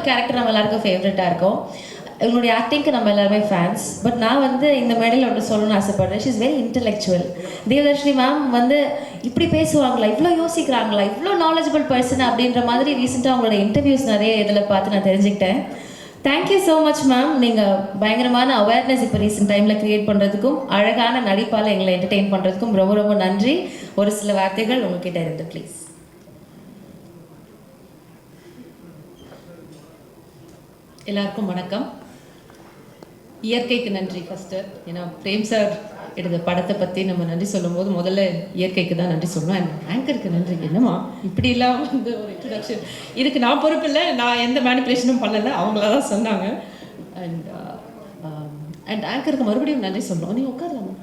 ஒரு கேரக்டர் நம்ம எல்லாருக்கும் ஃபேவரட்டாக இருக்கும். இவங்களுடைய ஆக்டிங்க்கு நம்ம எல்லாருமே ஃபேன்ஸ் பட் நான் வந்து இந்த மேடையில் ஒன்று சொல்லணும்னு ஆசைப்படுறேன். She's is very intellectual Devadarshini ma'am வந்து இப்படி பேசுவாங்களா? இவ்வளோ யோசிக்கிறாங்களா? இவ்வளோ நாலேஜபிள் பர்சன் அப்படின்ற மாதிரி ரீசெண்டாக அவங்களோட இன்டர்வியூஸ் நிறைய இதில் பார்த்து நான் தெரிஞ்சுக்கிட்டேன். தேங்க்யூ ஸோ மச் மேம் நீங்கள் பயங்கரமான அவேர்னஸ் இப்போ ரீசெண்ட் டைமில் க்ரியேட் பண்ணுறதுக்கும் அழகான நடிப்பால் எங்களை என்டர்டெயின் பண்ணுறதுக்கும் ரொம்ப ரொம்ப நன்றி. ஒரு சில வார்த்தைகள் உங்ககிட்ட இருந்து ப்ளீஸ் எல்லாருக்கும் வணக்கம். இயற்கைக்கு நன்றி ஃபஸ்ட்டு ஏன்னா பிரேம் சார் எடுத்த படத்தை பற்றி நம்ம நன்றி சொல்லும்போது முதல்ல இயற்கைக்கு தான் நன்றி சொல்லணும். அண்ட் ஆங்கருக்கு நன்றி. என்னம்மா? இப்படிலாம் வந்து ஒரு இன்ட்ரடக்ஷன் இதுக்கு நான் பொறுப்பு இல்லை. நான் எந்த மேனிப்புலேஷனும் பண்ணலை. அவங்கள தான் சொன்னாங்க அண்ட் அண்ட் ஆங்கருக்கு மறுபடியும் நன்றி சொல்லணும். நீ உட்காரலாமா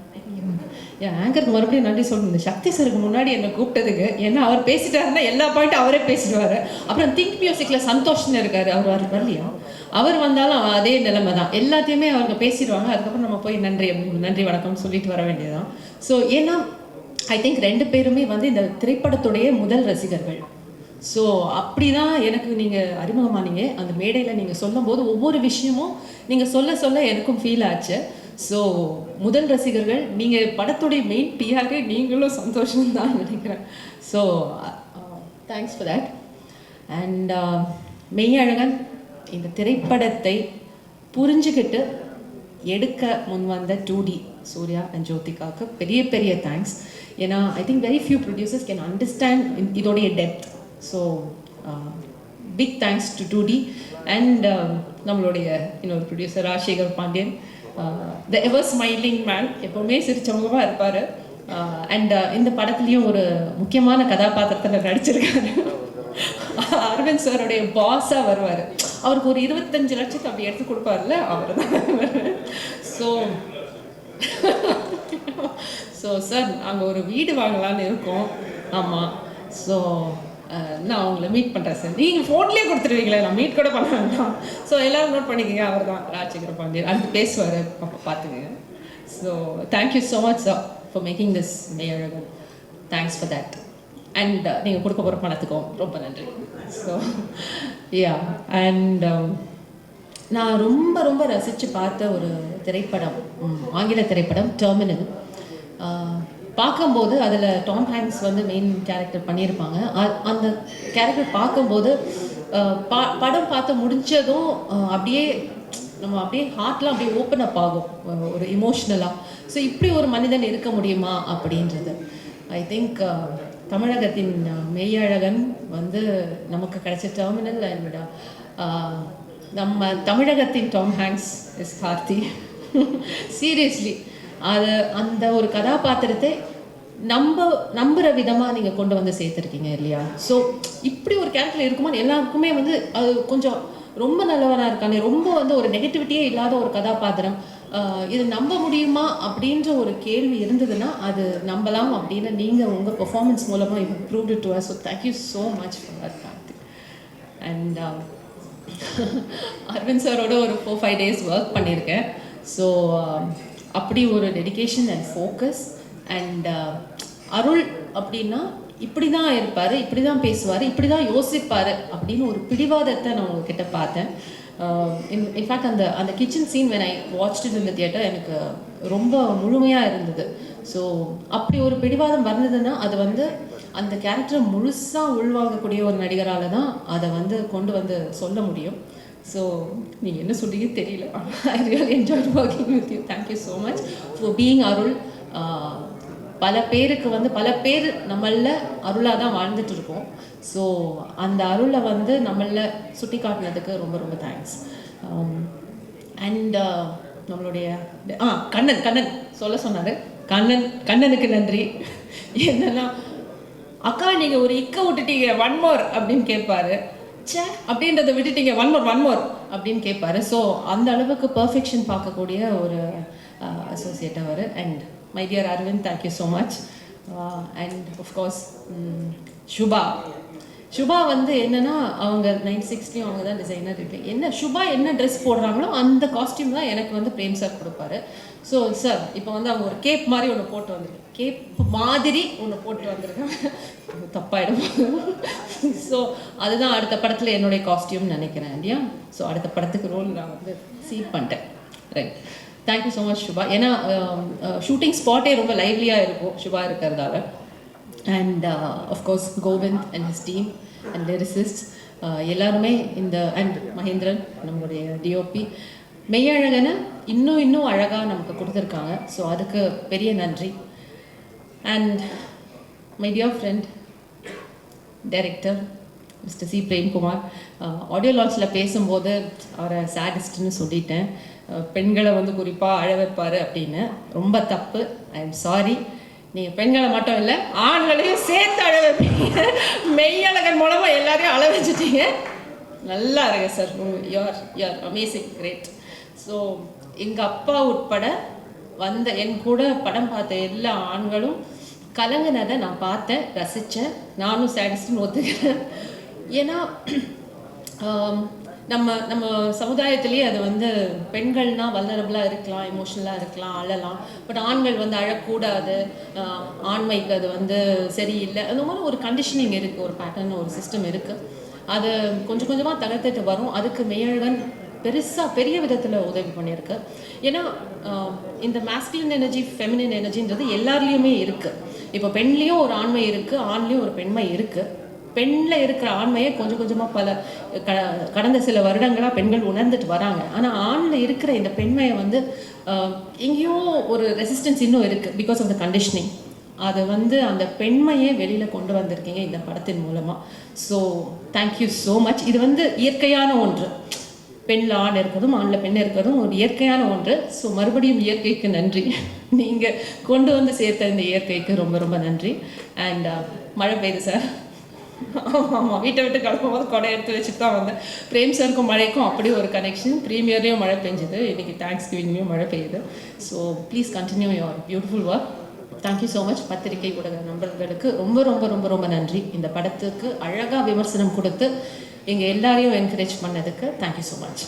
என் ஆங்கருக்கு மறுபடியும் நன்றி சொல்லணும். இந்த சக்தி சருக்கு முன்னாடி என்னை கூப்பிட்டதுக்கு ஏன்னா அவர் பேசிட்டாருன்னா எல்லா பாயிண்ட்டும் அவரே பேசிடுவார். அப்புறம் திங்க் மியூசிக்கில் சந்தோஷம்னு இருக்காரு. அவர் வரலையா? அவர் வந்தாலும் அதே நிலைமை தான். எல்லாத்தையுமே அவங்க பேசிடுவாங்க. அதுக்கப்புறம் நம்ம போய் நன்றி நன்றி வணக்கம்னு சொல்லிட்டு வர வேண்டியதுதான். ஸோ ஏன்னா ஐ திங்க் ரெண்டு பேருமே வந்து இந்த திரைப்படத்துடைய முதல் ரசிகர்கள். ஸோ அப்படி தான் எனக்கு நீங்கள் அறிமுகமானீங்க. அந்த மேடையில் நீங்கள் சொல்லும்போது ஒவ்வொரு விஷயமும் நீங்கள் சொல்ல சொல்ல எனக்கும் ஃபீல் ஆச்சு. ஸோ முதல் ரசிகர்கள் நீங்கள் படத்துடைய மெயின் பிஆரே நீங்களும் சந்தோஷம் தான் நினைக்கிறேன். So thanks for that and Meiyazhagan இந்த திரைப்படத்தை புரிஞ்சுக்கிட்டு எடுக்க முன் வந்த டூ டி சூர்யா அண்ட் ஜோதிகாவுக்கு பெரிய பெரிய தேங்க்ஸ் ஏன்னா I think very few producers can understand இதோடைய depth so big thanks to two D and நம்மளுடைய இன்னொரு producer Rajasekar Pandian. Uh, the ever smiling man எப்போவுமே சிரிச்சவங்கமாக இருப்பார். அண்ட் uh, uh, இந்த படத்துலேயும் ஒரு முக்கியமான கதாபாத்திரத்தில் நடிச்சிருக்காரு. அரவிந்த் சாருடைய பாஸாக வருவார். அவருக்கு ஒரு இருபத்தஞ்சு லட்சத்தை அப்படி எடுத்து கொடுப்பார்ல அவர் தான் ஸோ ஸோ சார் அங்கே ஒரு வீடு வாங்கலான்னு இருக்கோம். ஆமாம் ஸோ நான் அவங்கள மீட் பண்ணுறேன் சார் நீங்கள் ஃபோன்லேயே கொடுத்துருவீங்களே நான் மீட் கூட பண்ண வேண்டாம். ஸோ எல்லோரும் நோட் பண்ணிக்கங்க அவர் தான் ராஜசேகர பாண்டியன் அடுத்து பேசுவார் அப்போ பார்த்துங்க so thank you so much sir for making this Meiyazhagan thanks for that and uh, நீங்கள் கொடுக்க போகிற பணத்துக்கும் ரொம்ப நன்றி. ஸோ யா அண்ட் நான் ரொம்ப ரொம்ப ரசித்து பார்த்த ஒரு திரைப்படம் ஆங்கில திரைப்படம் டெர்மினல் பார்க்கும்போது அதில் டாம் ஹேங்க்ஸ் வந்து மெயின் கேரக்டர் பண்ணியிருப்பாங்க. அந்த கேரக்டர் பார்க்கும்போது பா படம் பார்த்து முடிஞ்சதும் அப்படியே நம்ம அப்படியே ஹார்ட்லாம் அப்படியே ஓப்பன் அப் ஆகும். ஒரு இமோஷ்னலாக ஸோ இப்படி ஒரு மனிதன் இருக்க முடியுமா அப்படின்றது. ஐ திங்க் தமிழகத்தின் மெய்யழகன் வந்து நமக்கு கிடைச்ச டெர்மினல் அண்ட் நம்ம தமிழகத்தின் Tom Hanks is Karthi seriously அது அந்த ஒரு கதாபாத்திரத்தை நம்ப நம்புகிற விதமாக நீங்கள் கொண்டு வந்து சேர்த்துருக்கீங்க இல்லையா? ஸோ இப்படி ஒரு கேரக்டர் இருக்குமான்னு எல்லாருக்குமே வந்து அது கொஞ்சம் ரொம்ப நல்லவனாக இருக்கானே ரொம்ப வந்து ஒரு நெகட்டிவிட்டியே இல்லாத ஒரு கதாபாத்திரம். இது நம்ப முடியுமா அப்படின்ற ஒரு கேள்வி இருந்ததுன்னா அது நம்பலாம் அப்படின்னு நீங்கள் உங்கள் பெர்ஃபார்மன்ஸ் மூலமாக you've proved to us so thank you so much for that Karthik and Aravind சாரோட ஒரு ஃபோர் ஃபைவ் டேஸ் ஒர்க் பண்ணியிருக்கேன். ஸோ um, அப்படி ஒரு dedication and focus and Arul அப்படின்னா இப்படி தான் இருப்பார் இப்படி தான் பேசுவார் இப்படி தான் யோசிப்பார் அப்படின்னு ஒரு பிடிவாதத்தை நான் உங்ககிட்ட பார்த்தேன். Um, இன்ஃபேக்ட் அந்த அந்த kitchen scene when I watch it இந்த தியேட்டர் எனக்கு ரொம்ப முழுமையாக இருந்தது. ஸோ அப்படி ஒரு பிடிவாதம் வந்ததுன்னா அது வந்து அந்த கேரக்டரை முழுசாக உள்வாங்கக்கூடிய ஒரு நடிகரால் தான் அதை வந்து கொண்டு வந்து சொல்ல முடியும். ஸோ நீங்கள் என்ன சொல்றீங்க தெரியல. I real enjoy working with you thank you so much for being Arul பல பேருக்கு வந்து பல பேர் நம்மள அருளாக தான் வாழ்ந்துட்டு இருக்கோம் ஸோ அந்த அருளை வந்து நம்மள சுட்டி காட்டினதுக்கு ரொம்ப ரொம்ப தேங்க்ஸ் அண்ட் um, uh, நம்மளுடைய ஆ கண்ணன் கண்ணன் சொல்ல சொன்னார். கண்ணன் கண்ணனுக்கு நன்றி. என்னன்னா அக்கா நீங்கள் ஒரு இக்க விட்டுட்டீங்க ஒன் மோர் அப்படின்னு கேட்பாரு ச்சே அப்படின்றத விட்டுட்டீங்க ஒன் மோர் ஒன் மோர் அப்படின்னு கேட்பாரு ஸோ அந்த அளவுக்கு பர்ஃபெக்ஷன் பார்க்கக்கூடிய ஒரு associate our. And my dear Arvind, thank you so much. Uh, and much and um, Shubha. Subha வந்து என்னன்னா அவங்க நைன் சிக்ஸ்டியும் அவங்க தான் டிசைனர் இருக்கு. என்ன சுபா என்ன ட்ரெஸ் போடுறாங்களோ அந்த காஸ்டியூம் தான் எனக்கு வந்து பிரேம் சார் கொடுப்பாரு. ஸோ சார் இப்போ வந்து அவங்க ஒரு கேப் மாதிரி ஒன்று போட்டு வந்திருக்கேன் கேப் மாதிரி ஒன்று போட்டு வந்திருக்காங்க. தப்பாயிடும். ஸோ அதுதான் அடுத்த படத்தில் என்னுடைய காஸ்டியூம்னு நினைக்கிறேன் இல்லையா? ஸோ அடுத்த படத்துக்கு ரோல் நான் வந்து சீட் பண்ணிட்டேன். Right thank you so much Subha ஏன்னா um, uh, ஷூட்டிங் ஸ்பாட்டே ரொம்ப லைவ்லியாக இருக்கும் சுபா இருக்கிறதால. And of course Govind and his team and lyricist எல்லாருமே இந்த அண்ட் மகேந்திரன் நம்மளுடைய டிஓபி மெய்யழகனை இன்னும் இன்னும் அழகாக நமக்கு கொடுத்துருக்காங்க. ஸோ அதுக்கு பெரிய நன்றி. And my dear friend director mister C Premkumar audio லான்ச்சில் பேசும்போது அவரை சேடிஸ்ட்னு சொல்லிட்டேன். பெண்களை வந்து குறிப்பாக அழ வைப்பார் அப்படின்னு. ரொம்ப தப்பு. ஐ எம் சாரி நீங்கள் பெண்களை மட்டும் இல்லை ஆண்களையும் சேர்த்து அழ வைப்பீங்க. மெய்யழகன் மூலமாக எல்லாரையும் அழ வச்சுட்டீங்க. நல்லா இருக்கு sir you are you are amazing great so எங்கள் அப்பா உட்பட வந்த என் கூட படம் பார்த்த எல்லா ஆண்களும் கலங்கினதை நான் பார்த்தேன் ரசித்தேன் நானும் சேடிஸ்ட்னு ஒத்துக்கிறேன். ஏன்னா நம்ம நம்ம சமுதாயத்திலேயே அது வந்து பெண்கள்னா வல்லரபுளாக இருக்கலாம் எமோஷ்னலாக இருக்கலாம் அழலாம் பட் ஆண்கள் வந்து அழக்கூடாது. ஆண்மைக்கு அது வந்து சரியில்லை. அந்த மாதிரி ஒரு கண்டிஷனிங் இருக்குது ஒரு பேட்டர்ன் ஒரு சிஸ்டம் இருக்குது அது கொஞ்சம் கொஞ்சமாக தகர்த்துட்டு வரும். அதுக்கு மேழகன் பெருசாக பெரிய விதத்தில் உதவி பண்ணியிருக்கு. ஏன்னா இந்த மேஸ்கிலின் எனர்ஜி ஃபெமினின் எனர்ஜின்றது எல்லாருலேயுமே இருக்குது இப்போ பெண்லேயும் ஒரு ஆண்மை இருக்குது ஆண்லேயும் ஒரு பெண்மை இருக்குது பெண்ணில் இருக்கிற ஆண்மையை கொஞ்சம் கொஞ்சமாக பல க கடந்த சில வருடங்களாக பெண்கள் உணர்ந்துட்டு வராங்க. ஆனால் ஆணில் இருக்கிற இந்த பெண்மையை வந்து எங்கேயோ ஒரு ரெசிஸ்டன்ஸ் இன்னும் இருக்குது பிகாஸ் ஆஃப் த கண்டிஷனிங் அதை வந்து அந்த பெண்மையே வெளியில் கொண்டு வந்திருக்கீங்க இந்த படத்தின் மூலமாக ஸோ தேங்க்யூ ஸோ மச் இது வந்து இயற்கையான ஒன்று. பெண்ணில் ஆண் இருக்கிறதும் ஆணில் பெண் இருக்கிறதும் ஒரு இயற்கையான ஒன்று. ஸோ மறுபடியும் இயற்கைக்கு நன்றி. நீங்கள் கொண்டு வந்து சேர்த்த இந்த இயற்கைக்கு ரொம்ப ரொம்ப நன்றி. அண்ட் மழை பெய்யுது சார் ஆமாம் வீட்டை விட்டு கிளம்பும் போது கொடை எடுத்து வச்சுட்டு தான் வந்தேன். பிரேம் சாருக்கும் மழைக்கும் அப்படி ஒரு கனெக்ஷன் ப்ரீமியர்லேயும் மழை பெஞ்சுது. இன்றைக்கி தேங்க்ஸ் கிவிங்லேயும் மழை பெய்யுது. So please continue your beautiful work thank you so much பத்திரிகை ஊடக நண்பர்களுக்கு ரொம்ப ரொம்ப ரொம்ப ரொம்ப நன்றி. இந்த படத்துக்கு அழகாக விமர்சனம் கொடுத்து எங்கள் எல்லாரையும் என்கரேஜ் பண்ணதுக்கு தேங்க்யூ ஸோ மச்